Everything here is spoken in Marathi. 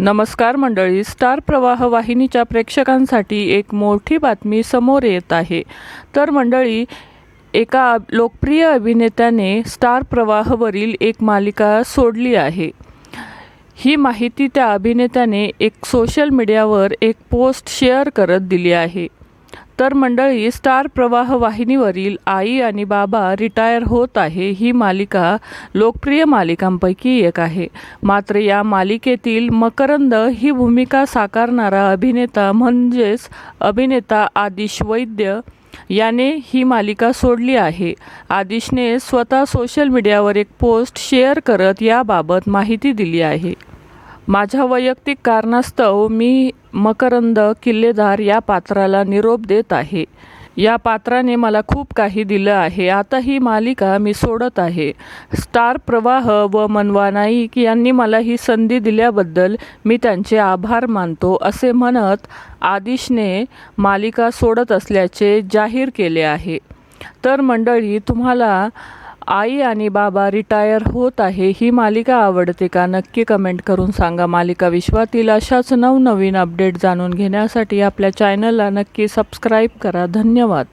नमस्कार मंडळी स्टार प्रवाह वाहिनीच्या प्रेक्षकांसाठी एक मोठी बातमी समोर येत आहे. तर मंडळी एका लोकप्रिय अभिनेत्याने स्टार प्रवाहवरील एक मालिका सोडली आहे. ही माहिती त्या अभिनेत्याने एक सोशल मीडियावर एक पोस्ट शेअर करत दिली आहे. तर मंडळी स्टार प्रवाह वाहिनीवरील आई आणि बाबा रिटायर होत आहे ही मालिका लोकप्रिय मालिकांपैकी एक आहे. मात्र या मालिकेतील मकरंद ही भूमिका साकारणारा अभिनेता म्हणजेच अभिनेता आदिश वैद्य याने ही मालिका सोडली आहे. आदिशने स्वतः सोशल मीडियावर एक पोस्ट शेअर करत याबाबत माहिती दिली आहे. माझ्या वैयक्तिक कारणास्तव मी मकरंद किल्लेदार या पात्राला निरोप देत आहे. या पात्राने मला खूप काही दिलं आहे. आता ही मालिका मी सोडत आहे. स्टार प्रवाह व मनवा नाईक यांनी मला ही संधी दिल्याबद्दल मी त्यांचे आभार मानतो असे म्हणत आदिशने मालिका सोडत असल्याचे जाहीर केले आहे. तर मंडळी तुम्हाला आई आणि बाबा रिटायर होत आहे ही मालिका आवडते का? नक्की कमेंट करून सांगा. मालिका विश्वातील अशाच नवनवीन अपडेट जाणून घेण्यासाठी आपल्या चॅनलला नक्की सबस्क्राईब करा. धन्यवाद.